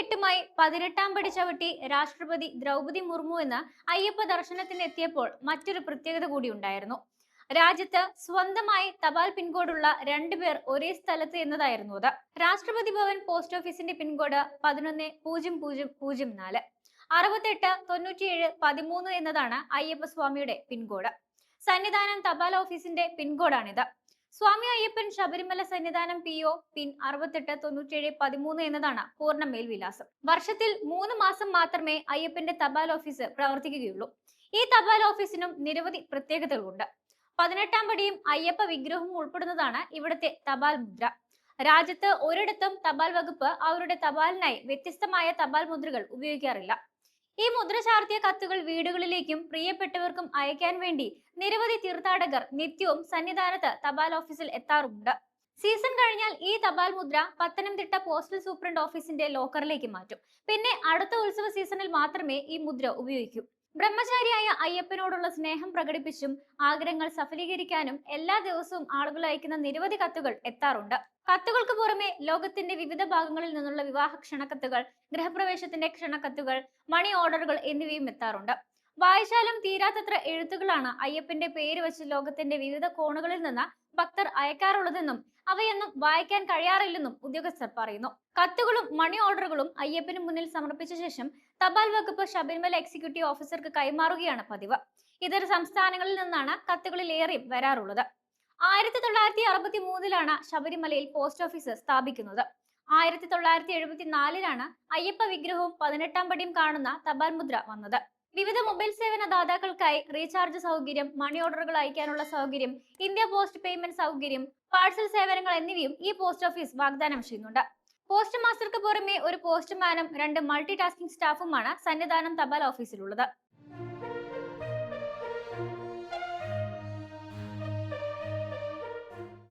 കെട്ടുമായി പതിനെട്ടാം പടി ചവിട്ടി രാഷ്ട്രപതി ദ്രൗപതി മുർമു എന്ന് അയ്യപ്പ ദർശനത്തിന് എത്തിയപ്പോൾ മറ്റൊരു പ്രത്യേകത കൂടി ഉണ്ടായിരുന്നു. രാജ്യത്ത് സ്വന്തമായി തപാൽ പിൻകോഡുള്ള രണ്ടുപേർ ഒരേ സ്ഥലത്ത് എന്നതായിരുന്നു അത്. രാഷ്ട്രപതി ഭവൻ പോസ്റ്റ് ഓഫീസിന്റെ പിൻകോഡ് പതിനൊന്ന് പൂജ്യം പൂജ്യം പൂജ്യം നാല്. അറുപത്തെട്ട് തൊണ്ണൂറ്റിയേഴ് പതിമൂന്ന് എന്നതാണ് അയ്യപ്പ സ്വാമിയുടെ പിൻകോഡ്. സന്നിധാനം തപാൽ ഓഫീസിന്റെ പിൻകോഡാണിത്. Swami Ayyappan Sabarimala Sannidhanam P O pin അറുപത്തെട്ട് തൊണ്ണൂറ്റേഴ് പതിമൂന്ന് എന്നതാണ് പൂർണ മേൽവിലാസം. വർഷത്തിൽ മൂന്ന് മാസം മാത്രമേ അയ്യപ്പന്റെ തപാൽ ഓഫീസ് പ്രവർത്തിക്കുകയുള്ളൂ. ഈ തപാൽ ഓഫീസിനും നിരവധി പ്രത്യേകതകളുണ്ട്. പതിനെട്ടാം പടിയും അയ്യപ്പ വിഗ്രഹവും ഉൾപ്പെടുന്നതാണ് ഇവിടുത്തെ തപാൽ മുദ്ര. രാജ്യത്ത് ഒരിടത്തും തപാൽ വകുപ്പ് അവരുടെ തപാലിനായി വ്യത്യസ്തമായ തപാൽ മുദ്രകൾ ഉപയോഗിക്കാറില്ല. ഈ മുദ്ര ചാർത്തിയ കത്തുകൾ വീടുകളിലേക്കും പ്രിയപ്പെട്ടവർക്കും അയക്കാൻ വേണ്ടി നിരവധി തീർത്ഥാടകർ നിത്യവും സന്നിധാനത്ത് തപാൽ ഓഫീസിൽ എത്താറുമുണ്ട്. സീസൺ കഴിഞ്ഞാൽ ഈ തപാൽ മുദ്ര പത്തനംതിട്ട പോസ്റ്റൽ സൂപ്രണ്ട് ഓഫീസിന്റെ ലോക്കറിലേക്ക് മാറ്റും. പിന്നെ അടുത്ത ഉത്സവ സീസണിൽ മാത്രമേ ഈ മുദ്ര ഉപയോഗിക്കൂ. ബ്രഹ്മചാരിയായ അയ്യപ്പനോടുള്ള സ്നേഹം പ്രകടിപ്പിച്ചും ആഗ്രഹങ്ങൾ സഫലീകരിക്കാനും എല്ലാ ദിവസവും ആളുകൾ അയക്കുന്ന നിരവധി കത്തുകൾ എത്താറുണ്ട്. കത്തുകൾക്ക് പുറമെ ലോകത്തിന്റെ വിവിധ ഭാഗങ്ങളിൽ നിന്നുള്ള വിവാഹ ക്ഷണക്കത്തുകൾ ഗൃഹപ്രവേശത്തിന്റെ ക്ഷണക്കത്തുകൾ മണി ഓർഡറുകൾ എന്നിവയും എത്താറുണ്ട്. വായിച്ചാലും തീരാത്തത്ര എഴുത്തുകളാണ് അയ്യപ്പന്റെ പേര് വെച്ച് ലോകത്തിന്റെ വിവിധ കോണുകളിൽ നിന്ന് ഭക്തർ അയക്കാറുള്ളതെന്നും അവയൊന്നും വായിക്കാൻ കഴിയാറില്ലെന്നും ഉദ്യോഗസ്ഥർ പറയുന്നു. കത്തുകളും മണി ഓർഡറുകളും അയ്യപ്പന് മുന്നിൽ സമർപ്പിച്ച ശേഷം തപാൽ വകുപ്പ് ശബരിമല എക്സിക്യൂട്ടീവ് ഓഫീസർക്ക് കൈമാറുകയാണ് പതിവ്. ഇതര സംസ്ഥാനങ്ങളിൽ നിന്നാണ് കത്തുകളിൽ ഏറെയും വരാറുള്ളത്. ആയിരത്തി തൊള്ളായിരത്തി അറുപത്തി മൂന്നിലാണ് ശബരിമലയിൽ പോസ്റ്റ് ഓഫീസ് സ്ഥാപിക്കുന്നത്. ആയിരത്തി തൊള്ളായിരത്തി എഴുപത്തി നാലിലാണ് അയ്യപ്പ വിഗ്രഹവും പതിനെട്ടാം പടിയും കാണുന്ന തപാൽ മുദ്ര വന്നത്. വിവിധ മൊബൈൽ സേവന ദാതാക്കൾക്കായി റീചാർജ് സൗകര്യം മണി ഓർഡറുകൾ അയക്കാനുള്ള സൗകര്യം ഇന്ത്യ പോസ്റ്റ് പേയ്മെന്റ് സൗകര്യം പാഴ്സൽ സേവനങ്ങൾ എന്നിവയും ഈ പോസ്റ്റ് ഓഫീസ് വാഗ്ദാനം ചെയ്യുന്നുണ്ട്. പോസ്റ്റ് മാസ്റ്റർക്ക് പുറമെ ഒരു പോസ്റ്റ്മാനും രണ്ട് മൾട്ടി ടാസ്കിംഗ് സ്റ്റാഫുമാണ് സന്നിധാനം തപാൽ ഓഫീസിലുള്ളത്.